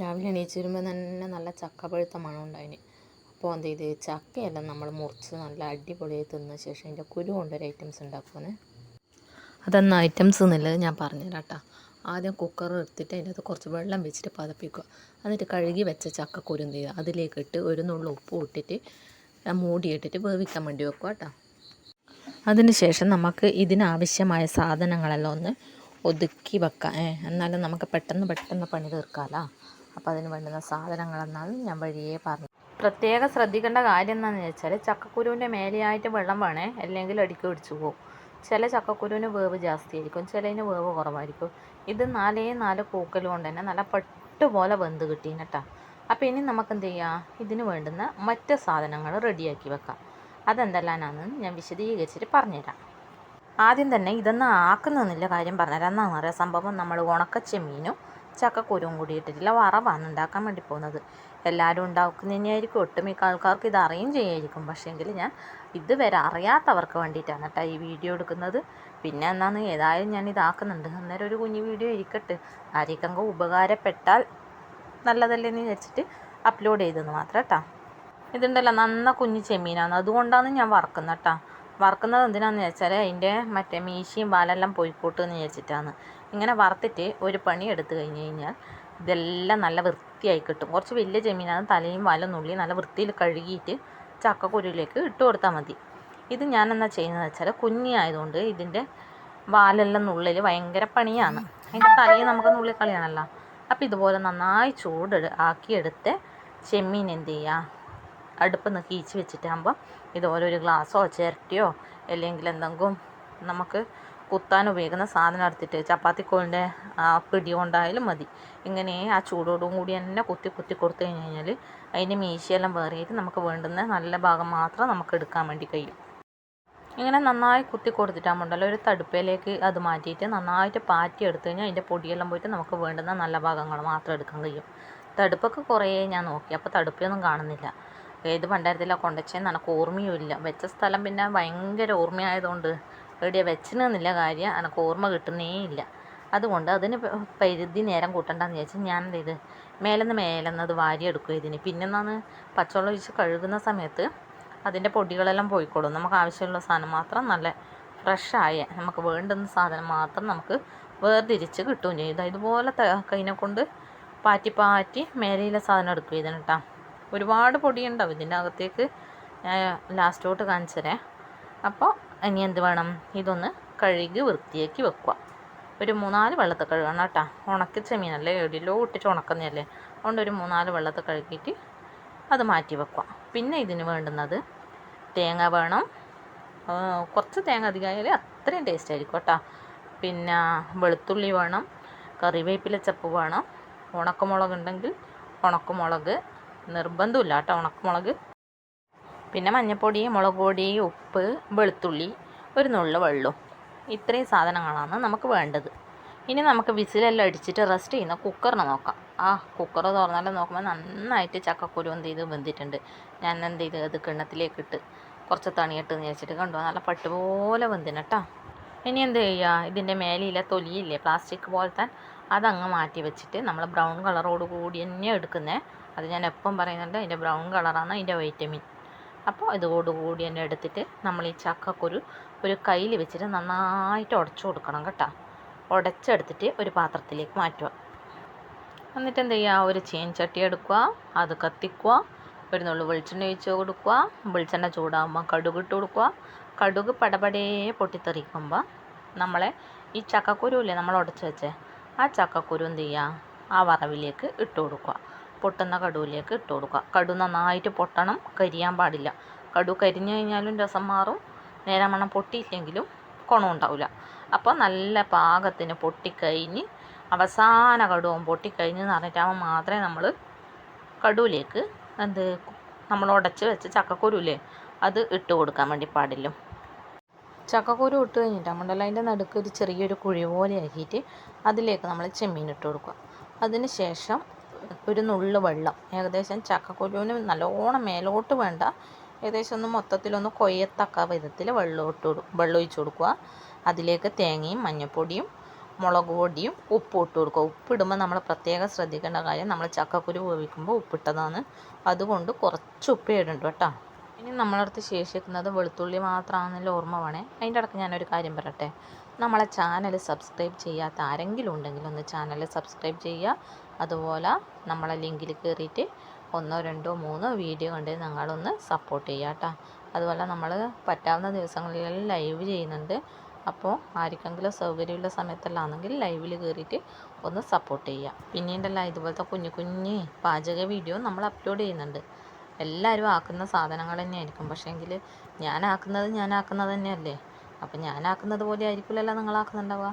രാവിലെ എണീച്ച് വരുമ്പോൾ തന്നെ നല്ല ചക്ക പഴുത്ത മണം ഉണ്ടായിന് അപ്പോൾ എന്ത് ചെയ്ത്? ചക്കയെല്ലാം നമ്മൾ മുറിച്ച് നല്ല അടിപൊളിയായി തിന്ന ശേഷം അതിന്റെ കുരു കൊണ്ടൊരു ഐറ്റംസ് ഉണ്ടാക്കുമെന്ന് അതെന്ന ഐറ്റംസ് എന്നുള്ളത് ഞാൻ പറഞ്ഞുതരാം കേട്ടോ ആദ്യം കുക്കർ എടുത്തിട്ട് അതിന്റെ അകത്ത് കുറച്ച് വെള്ളം വെച്ചിട്ട് പതപ്പിക്കുക. എന്നിട്ട് കഴുകി വെച്ച ചക്കക്കുരു എന്ത് ചെയ്യുക? അതിലേക്ക് ഇട്ട് ഒരു നുള്ളു ഉപ്പ് ഇട്ടിട്ട് മൂടിയിട്ടിട്ട് വേവിക്കാൻ വേണ്ടി വെക്കുക കേട്ടോ. അതിന് ശേഷം നമുക്ക് ഇതിനാവശ്യമായ സാധനങ്ങളെല്ലാം ഒന്ന് ഒതുക്കി വെക്കാം. ഏ എന്നാലും നമുക്ക് പെട്ടെന്ന് പെട്ടെന്ന് പണി തീർക്കാമല്ലോ അപ്പോൾ അതിന് വേണ്ടുന്ന സാധനങ്ങളെന്നാണ് ഞാൻ വഴിയേ പറഞ്ഞു പ്രത്യേകം ശ്രദ്ധിക്കേണ്ട കാര്യം എന്താണെന്ന് വെച്ചാൽ ചക്കക്കുരുവിന്റെ മേലെയായിട്ട് വെള്ളം വേണേ അല്ലെങ്കിൽ അടിക്ക് പിടിച്ചു പോകും ചില ചക്കക്കുരുവിന് വേവ് ജാസ്തിയായിരിക്കും ചിലതിന് വേവ് കുറവായിരിക്കും. ഇത് നാലേ നാല് പൂക്കൽ കൊണ്ട് തന്നെ നല്ല പട്ടുപോലെ വെന്ത് കിട്ടീന് കേട്ടോ അപ്പോൾ ഇനി നമുക്ക് എന്ത് ചെയ്യാം? ഇതിന് വേണ്ടുന്ന മറ്റ് സാധനങ്ങൾ റെഡിയാക്കി വെക്കാം. അതെന്തെല്ലാമാണെന്ന് ഞാൻ വിശദീകരിച്ചിട്ട് പറഞ്ഞുതരാം. ആദ്യം തന്നെ ഇതൊന്നും ആക്കുന്നതെന്നില്ല കാര്യം പറഞ്ഞുതരാം. എന്നാണ് അറിയാം സംഭവം നമ്മൾ ഉണക്കച്ചെമ്മീനും ചക്കക്കുരുവും കൂടി ഇട്ടിട്ടില്ല വറവാണ് ഉണ്ടാക്കാൻ വേണ്ടി പോകുന്നത്. എല്ലാവരും ഉണ്ടാക്കുന്നതിനായിരിക്കും ഒട്ടുമിക്ക ആൾക്കാർക്ക് ഇത് അറിയും ചെയ്യായിരിക്കും. പക്ഷേങ്കിൽ ഞാൻ ഇതുവരെ അറിയാത്തവർക്ക് വേണ്ടിയിട്ടാണ് കേട്ടോ ഈ വീഡിയോ എടുക്കുന്നത്. പിന്നെ എന്നാന്ന് ഏതായാലും ഞാൻ ഇതാക്കുന്നുണ്ട്. അന്നേരം ഒരു കുഞ്ഞു വീഡിയോ ഇരിക്കട്ടെ. ആരെയൊക്കെ ഉപകാരപ്പെട്ടാൽ നല്ലതല്ലേന്ന് വിചാരിച്ചിട്ട് അപ്ലോഡ് ചെയ്തെന്ന് മാത്രം കേട്ടോ. ഇതുണ്ടല്ലോ നന്ന കുഞ്ഞു ചെമ്മീനാണ്. അതുകൊണ്ടാണ് ഞാൻ വറക്കുന്നത് കേട്ടോ. വറക്കുന്നത് എന്തിനാണെന്ന് വെച്ചാൽ അതിന്റെ മറ്റേ മീശയും പാലെല്ലാം പോയിക്കോട്ടെന്ന് വിചാരിച്ചിട്ടാണ്. ഇങ്ങനെ വറുത്തിട്ട് ഒരു പണി എടുത്തു കഴിഞ്ഞ് കഴിഞ്ഞാൽ ഇതെല്ലാം നല്ല വൃത്തിയായി കിട്ടും. കുറച്ച് വലിയ ചെമ്മീനാണ് തലയും വാലും നുള്ളി നല്ല വൃത്തിയിൽ കഴുകിയിട്ട് ചക്കക്കുരുവിലേക്ക് ഇട്ട് കൊടുത്താൽ മതി. ഇത് ഞാൻ എന്നാ ചെയ്യുന്നത് വെച്ചാൽ കുഞ്ഞായതുകൊണ്ട് ഇതിന്റെ വാലെല്ലാം നുള്ളിൽ ഭയങ്കര പണിയാണ്. അതിന്റെ തലയും നമുക്ക് നുള്ളി നുള്ളിക്കളിയാണല്ലോ അപ്പോൾ ഇതുപോലെ നന്നായി ചൂട് ആക്കിയെടുത്ത് ചെമ്മീൻ എന്ത് ചെയ്യുക? അടുപ്പ് നിന്ന് കീച്ച് വെച്ചിട്ടാകുമ്പോൾ ഇതുപോലെ ഒരു ഗ്ലാസ്സോ ചിരട്ടിയോ അല്ലെങ്കിൽ എന്തെങ്കിലും നമുക്ക് കുത്താൻ ഉപയോഗിക്കുന്ന സാധനം എടുത്തിട്ട് ചപ്പാത്തിക്കോലിന്റെ ആ പിടി കൊണ്ടായാലും മതി. ഇങ്ങനെ ആ ചൂടോടും കൂടി തന്നെ കുത്തി കുത്തി കൊടുത്തു കഴിഞ്ഞ് കഴിഞ്ഞാൽ അതിന്റെ മീശയെല്ലാം വേറിയിട്ട് നമുക്ക് വേണ്ടുന്ന നല്ല ഭാഗം മാത്രം നമുക്ക് എടുക്കാൻ വേണ്ടി കഴിയും. ഇങ്ങനെ നന്നായി കുത്തി കൊടുത്തിട്ടാകുമ്പോണ്ടല്ലോ ഒരു തടുപ്പയിലേക്ക് അത് മാറ്റിയിട്ട് നന്നായിട്ട് പാറ്റി എടുത്തു കഴിഞ്ഞാൽ അതിന്റെ പൊടിയെല്ലാം പോയിട്ട് നമുക്ക് വേണ്ടുന്ന നല്ല ഭാഗങ്ങൾ മാത്രം എടുക്കാൻ കഴിയും. തടുപ്പൊക്കെ കുറേ ഞാൻ നോക്കി. അപ്പോൾ തടുപ്പൊന്നും കാണുന്നില്ല. ഏത് പണ്ടായിരത്തിലാണ് കൊണ്ടുവച്ചതെന്ന് എനിക്ക് ഓർമ്മയുമില്ല വെച്ച സ്ഥലം പിന്നെ ഭയങ്കര ഓർമ്മയായതുകൊണ്ട് എവിടെയാണ് വെച്ചിനെന്നില്ല കാര്യം. എനക്ക് ഓർമ്മ കിട്ടുന്നേ ഇല്ല അതുകൊണ്ട് അതിന് പരിധി നേരം കൂട്ടണ്ടെന്ന് വിചാരിച്ച് ഞാൻ എന്ത് ചെയ്ത്? മേലെന്ന് മേലെന്ന് അത് വാരിയെടുക്കും ഇതിന്. പിന്നെ എന്നാന്ന് പച്ചവെള്ളം ഒഴിച്ച് കഴുകുന്ന സമയത്ത് അതിന്റെ പൊടികളെല്ലാം പോയിക്കോളും. നമുക്ക് ആവശ്യമുള്ള സാധനം മാത്രം നല്ല ഫ്രഷായ നമുക്ക് വേണ്ടുന്ന സാധനം മാത്രം നമുക്ക് വേർതിരിച്ച് കിട്ടുകയും ചെയ്യും ഇതാ ഇതുപോലെ കൈനെ കൊണ്ട് പാറ്റി പാറ്റി മേലെയിലെ സാധനം എടുക്കും ഇതിന് കേട്ടോ ഒരുപാട് പൊടിയുണ്ടാവും ഇതിന്റെ അകത്തേക്ക്. ലാസ്റ്റോട്ട് കാണിച്ചു തരാം അപ്പോൾ ഇനി എന്ത് വേണം? ഇതൊന്ന് കഴുകി വൃത്തിയാക്കി വെക്കുക. ഒരു മൂന്നാൽ വെള്ളത്തിൽ കഴുകണം കേട്ടോ. ഉണക്കി ചെമ്മീനല്ലേ? എവിടെയല്ലോ ഇട്ടിട്ട് ഉണക്കുന്നതല്ലേ? അതുകൊണ്ട് ഒരു മൂന്നാൽ വെള്ളത്തിൽ കഴുകിയിട്ട് അത് മാറ്റി വെക്കുക. പിന്നെ ഇതിന് വേണ്ടുന്നത് തേങ്ങ വേണം. കുറച്ച് തേങ്ങ അധികമായാൽ അത്രയും ടേസ്റ്റ് ആയിരിക്കും കേട്ടോ. പിന്നെ വെളുത്തുള്ളി വേണം. കറിവേപ്പില ചപ്പ് വേണം. ഉണക്കമുളക് ഉണ്ടെങ്കിൽ ഉണക്കമുളക്. നിർബന്ധമില്ല കേട്ടോ ഉണക്കമുളക്. പിന്നെ മഞ്ഞൾപ്പൊടി മുളക് പൊടി ഉപ്പ് വെളുത്തുള്ളി ഒരു നുള്ളു വെള്ളവും ഇത്രയും സാധനങ്ങളാണ് നമുക്ക് വേണ്ടത്. ഇനി നമുക്ക് വിസിലെല്ലാം അടിച്ചിട്ട് റെസ്റ്റ് ചെയ്യുന്ന കുക്കറിനെ നോക്കാം. ആ കുക്കർ തുറന്നാലും നോക്കുമ്പോൾ നന്നായിട്ട് ചക്കക്കുരു എന്ത് ചെയ്ത് വെന്തിട്ടുണ്ട്. ഞാൻ എന്ത് ചെയ്ത്? അത് കിണ്ണത്തിലേക്ക് ഇട്ട് കുറച്ച് തണിയിട്ട് വെച്ചിട്ട് കണ്ടു. നല്ല പട്ടുപോലെ പോലെ കേട്ടോ ഇനി എന്ത് ചെയ്യുക ഇതിന്റെ മേലെയില്ല തൊലിയില്ലേ? പ്ലാസ്റ്റിക് പോലത്തെ അതങ്ങ് മാറ്റി വെച്ചിട്ട് നമ്മൾ ബ്രൗൺ കളറോട് കൂടി തന്നെ എടുക്കുന്നത് അത് ഞാൻ എപ്പം പറയുന്നുണ്ട്? അതിന്റെ ബ്രൗൺ കളറാണ് അതിന്റെ വൈറ്റമിൻ അപ്പോൾ ഇതോടുകൂടി തന്നെ എടുത്തിട്ട് നമ്മൾ ഈ ചക്കക്കുരു ഒരു കയ്യിൽ വെച്ചിട്ട് നന്നായിട്ട് ഉടച്ചു കൊടുക്കണം കേട്ടോ. ഉടച്ചെടുത്തിട്ട് ഒരു പാത്രത്തിലേക്ക് മാറ്റുക. എന്നിട്ട് എന്ത് ചെയ്യുക ഒരു ചീൻചട്ടി എടുക്കുക അത് കത്തിക്കുക ഒരു നുള്ളു വെളിച്ചെണ്ണ ഒഴിച്ച് കൊടുക്കുക. വെളിച്ചെണ്ണ ചൂടാകുമ്പോൾ കടുക് ഇട്ട് കൊടുക്കുക. കടുക് പടപടേ പൊട്ടിത്തെറിക്കുമ്പോൾ നമ്മളെ ഈ ചക്കക്കുരു ഇല്ലേ നമ്മൾ ഉടച്ച് വെച്ചേ ആ ചക്കക്കുരു എന്ത് ചെയ്യുക ആ വറവിലേക്ക് ഇട്ട് കൊടുക്കുക. പൊട്ടുന്ന കടുവിലേക്ക് ഇട്ട് കൊടുക്കുക. കടു നന്നായിട്ട് പൊട്ടണം കരിയാൻ പാടില്ല. കടു കരിഞ്ഞു കഴിഞ്ഞാലും രസം മാറും. നേരെ മണം പൊട്ടിയില്ലെങ്കിലും കുണം ഉണ്ടാവില്ല. അപ്പോൾ നല്ല പാകത്തിന് പൊട്ടിക്കഴിഞ്ഞ് അവസാന കടുവും പൊട്ടിക്കഴിഞ്ഞ് എന്ന് പറഞ്ഞിട്ടാകുമ്പോൾ മാത്രമേ നമ്മൾ കടുവിലേക്ക് എന്ത് നമ്മൾ ഉടച്ച് വെച്ച് ചക്കക്കുരുല്ലേ അത് ഇട്ട് കൊടുക്കാൻ വേണ്ടി പാടില്ല. ചക്കക്കുരു ഇട്ട് കഴിഞ്ഞിട്ട് നമ്മുടെ അതിന്റെ നടുക്ക് ഒരു ചെറിയൊരു കുഴി പോലെ ആക്കിയിട്ട് അതിലേക്ക് നമ്മൾ ചെമ്മീൻ ഇട്ട് കൊടുക്കുക. അതിന് ശേഷം ഒരു നുള്ളു വെള്ളം. ഏകദേശം ചക്കക്കുരുവിന് നല്ലോണം മേലോട്ട് വേണ്ട. ഏകദേശം ഒന്ന് മൊത്തത്തിലൊന്ന് കൊയ്യത്തക്ക വിധത്തിൽ വെള്ളം ഇട്ട് കൊടു വെള്ളം ഒഴിച്ച് കൊടുക്കുക. അതിലേക്ക് തേങ്ങയും മഞ്ഞൾപ്പൊടിയും മുളക് പൊടിയും ഉപ്പും ഇട്ട് കൊടുക്കുക. ഉപ്പിടുമ്പോൾ നമ്മൾ പ്രത്യേകം ശ്രദ്ധിക്കേണ്ട കാര്യം നമ്മൾ ചക്കക്കുരു വേവിക്കുമ്പോൾ ഉപ്പിട്ടതാണ്. അതുകൊണ്ട് കുറച്ച് ഉപ്പ് ഇടണ്ട കേട്ടോ. ഇനി നമ്മളടുത്ത് ശേഷിക്കുന്നത് വെളുത്തുള്ളി മാത്രമാണെന്നുള്ള ഓർമ്മ വേണേ. അതിന്റെ ഇടയ്ക്ക് ഞാനൊരു കാര്യം പറയട്ടെ. നമ്മളെ ചാനൽ സബ്സ്ക്രൈബ് ചെയ്യാത്ത ആരെങ്കിലും ഉണ്ടെങ്കിൽ ഒന്ന് ചാനൽ സബ്സ്ക്രൈബ് ചെയ്യുക. അതുപോലെ നമ്മളെ ലിങ്കിൽ കയറിയിട്ട് ഒന്നോ രണ്ടോ മൂന്നോ വീഡിയോ കണ്ട് ഞങ്ങളൊന്ന് സപ്പോർട്ട് ചെയ്യുക കേട്ടോ. അതുപോലെ നമ്മൾ പറ്റാവുന്ന ദിവസങ്ങളിലെല്ലാം ലൈവ് ചെയ്യുന്നുണ്ട്. അപ്പോൾ ആർക്കെങ്കിലും സൗകര്യമുള്ള സമയത്തല്ലാന്നെങ്കിൽ ലൈവിൽ കയറിയിട്ട് ഒന്ന് സപ്പോർട്ട് ചെയ്യുക. പിന്നീടല്ല ഇതുപോലത്തെ കുഞ്ഞു കുഞ്ഞ് പാചക വീഡിയോ നമ്മൾ അപ്ലോഡ് ചെയ്യുന്നുണ്ട്. എല്ലാവരും ആക്കുന്ന സാധനങ്ങൾ തന്നെയായിരിക്കും. പക്ഷേങ്കിൽ ഞാൻ ആക്കുന്നത് തന്നെയല്ലേ? അപ്പം ഞാൻ ആക്കുന്നത് പോലെ ആയിരിക്കില്ലല്ലോ നിങ്ങൾ ആക്കുന്നുണ്ടാവുക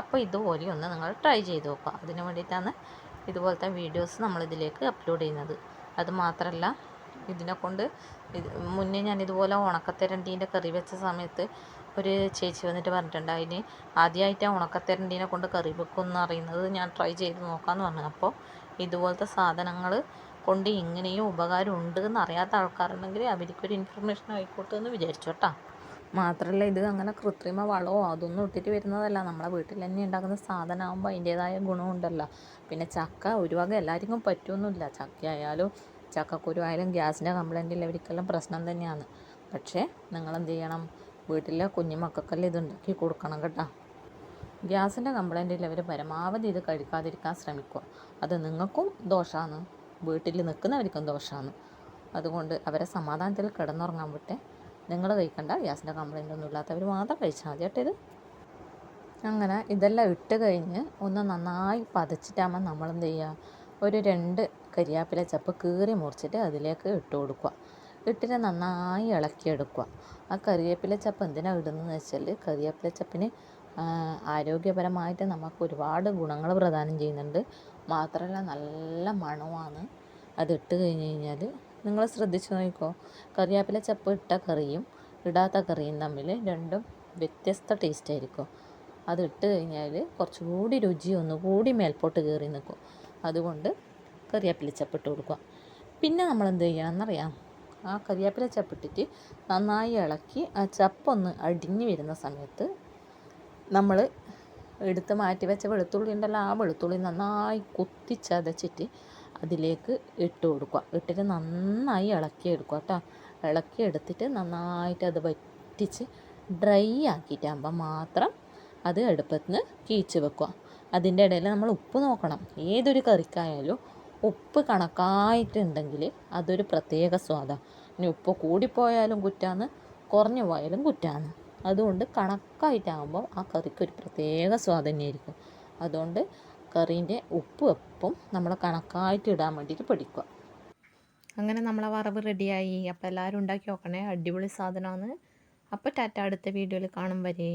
അപ്പോൾ ഇതുപോലെ ഒന്ന് നിങ്ങൾ ട്രൈ ചെയ്ത് നോക്കുക. അതിന് വേണ്ടിയിട്ടാണ് ഇതുപോലത്തെ വീഡിയോസ് നമ്മളിതിലേക്ക് അപ്ലോഡ് ചെയ്യുന്നത്. അതുമാത്രമല്ല ഇതിനെ കൊണ്ട് ഇത് മുന്നേ ഞാൻ ഇതുപോലെ ഉണക്കത്തെരണ്ടീന്റെ കറി വെച്ച സമയത്ത് ഒരു ചേച്ചി വന്നിട്ട് പറഞ്ഞിട്ടുണ്ട് അതിന് ആദ്യമായിട്ടാണ് ഉണക്കത്തെരണ്ടീനെ കൊണ്ട് കറി വെക്കുമെന്ന് അറിയുന്നത് ഞാൻ ട്രൈ ചെയ്ത് നോക്കാമെന്ന് പറഞ്ഞു. അപ്പോൾ ഇതുപോലത്തെ സാധനങ്ങൾ കൊണ്ട് ഇങ്ങനെയും ഉപകാരം ഉണ്ട് എന്ന് അറിയാത്ത ആൾക്കാരുണ്ടെങ്കിൽ അവർക്കൊരു ഇൻഫർമേഷൻ ആയിക്കോട്ടെ എന്ന് വിചാരിച്ചു കേട്ടോ. മാത്രമല്ല ഇത് അങ്ങനെ കൃത്രിമ വളമോ അതൊന്നും ഇട്ടിട്ട് വരുന്നതല്ല. നമ്മളെ വീട്ടിൽ തന്നെ ഉണ്ടാക്കുന്ന സാധനമാകുമ്പോൾ അതിന്റേതായ ഗുണമുണ്ടല്ലോ പിന്നെ ചക്ക ഒരു വക എല്ലാവർക്കും പറ്റുമൊന്നുമില്ല ചക്കയായാലും ചക്കക്കുരുവായാലും ഗ്യാസിന്റെ കംപ്ലൈന്റ് ഇല്ലവർക്കെല്ലാം പ്രശ്നം തന്നെയാണ്. പക്ഷേ നിങ്ങൾ എന്ത് ചെയ്യണം? വീട്ടിലെ കുഞ്ഞു മക്കൾക്കെല്ലാം ഇത് ഉണ്ടാക്കി കൊടുക്കണം കേട്ടോ. ഗ്യാസിന്റെ കംപ്ലൈന്റ് ഉള്ളവർ പരമാവധി ഇത് കഴിക്കാതിരിക്കാൻ ശ്രമിക്കുക. അത് നിങ്ങൾക്കും ദോഷമാണ് വീട്ടിൽ നിൽക്കുന്നവർക്കും ദോഷമാണ് അതുകൊണ്ട് അവരെ സമാധാനത്തിൽ കിടന്നുറങ്ങാൻ വിട്ടെ. നിങ്ങൾ കഴിക്കണ്ട ഗ്യാസിന്റെ കംപ്ലൈന്റ് ഒന്നും ഇല്ലാത്തവർ മാത്രം കഴിച്ചാൽ മതി കേട്ടോ ഇത്. അങ്ങനെ ഇതെല്ലാം ഇട്ട് കഴിഞ്ഞ് ഒന്ന് നന്നായി പതച്ചിട്ടാകുമ്പോൾ നമ്മളെന്ത് ചെയ്യുക? ഒരു രണ്ട് കരിയാപ്പില ചപ്പ് കീറി മുറിച്ചിട്ട് അതിലേക്ക് ഇട്ട് കൊടുക്കുക. ഇട്ടിട്ട് നന്നായി ഇളക്കിയെടുക്കുക. ആ കറിവേപ്പില ചപ്പ് എന്തിനാണ് ഇടുന്നതെന്ന് വെച്ചാൽ കറിവേപ്പില ചപ്പിന് ആരോഗ്യപരമായിട്ട് നമുക്ക് ഒരുപാട് ഗുണങ്ങൾ പ്രദാനം ചെയ്യുന്നുണ്ട്. മാത്രമല്ല നല്ല മണമാണ്. അതിട്ട് കഴിഞ്ഞ് കഴിഞ്ഞാൽ നിങ്ങൾ ശ്രദ്ധിച്ച് നോക്കിക്കോ. കറിവേപ്പില ചപ്പ് ഇട്ട കറിയും ഇടാത്ത കറിയും തമ്മിൽ രണ്ടും വ്യത്യസ്ത ടേസ്റ്റ് ആയിരിക്കും. അത് ഇട്ട് കഴിഞ്ഞാൽ കുറച്ചുകൂടി രുചി ഒന്നുകൂടി മേൽപോട്ട് കയറി നിൽക്കും അതുകൊണ്ട് കറിവേപ്പില ചപ്പ് ഇട്ട് കൊടുക്കുക. പിന്നെ നമ്മൾ എന്ത് ചെയ്യണമെന്നറിയാം ആ കറിവേപ്പില ചപ്പിട്ടിട്ട് നന്നായി ഇളക്കി ആ ചപ്പൊന്ന് അടിഞ്ഞു വരുന്ന സമയത്ത് നമ്മൾ എടുത്ത് മാറ്റി വെച്ച വെളുത്തുള്ളി ഉണ്ടല്ലോ ആ വെളുത്തുള്ളി നന്നായി കുത്തിച്ചതച്ചിട്ട് അതിലേക്ക് ഇട്ട് കൊടുക്കുക. ഇട്ടിട്ട് നന്നായി ഇളക്കി എടുക്കുക കേട്ടോ. ഇളക്കി എടുത്തിട്ട് നന്നായിട്ട് അത് വറ്റിച്ച് ഡ്രൈ ആക്കിയിട്ടാകുമ്പോൾ മാത്രം അത് അടുപ്പത്ത് നിന്ന് കീച്ച് വെക്കുക. അതിന്റെ ഇടയിൽ നമ്മൾ ഉപ്പ് നോക്കണം. ഏതൊരു കറിക്കായാലും ഉപ്പ് കണക്കായിട്ടുണ്ടെങ്കിൽ അതൊരു പ്രത്യേക സ്വാദാണ് ഇനി ഉപ്പ് കൂടിപ്പോയാലും കുറ്റാന്ന് കുറഞ്ഞു പോയാലും കുറ്റാണ് അതുകൊണ്ട് കണക്കായിട്ടാകുമ്പോൾ ആ കറിക്ക് ഒരു പ്രത്യേക സ്വാദ് തന്നെയായിരിക്കും അതുകൊണ്ട് കറീന്റെ ഉപ്പ് എപ്പം നമ്മൾ കണക്കായിട്ട് ഇടാൻ വേണ്ടിയിട്ട് പഠിക്കുക അങ്ങനെ നമ്മളെ വറവ് റെഡിയായി. അപ്പോൾ എല്ലാവരും ഉണ്ടാക്കി നോക്കണേ. അടിപൊളി സാധനമാണ്. അപ്പോൾ ടാറ്റ അടുത്ത വീഡിയോയിൽ കാണും വരെ.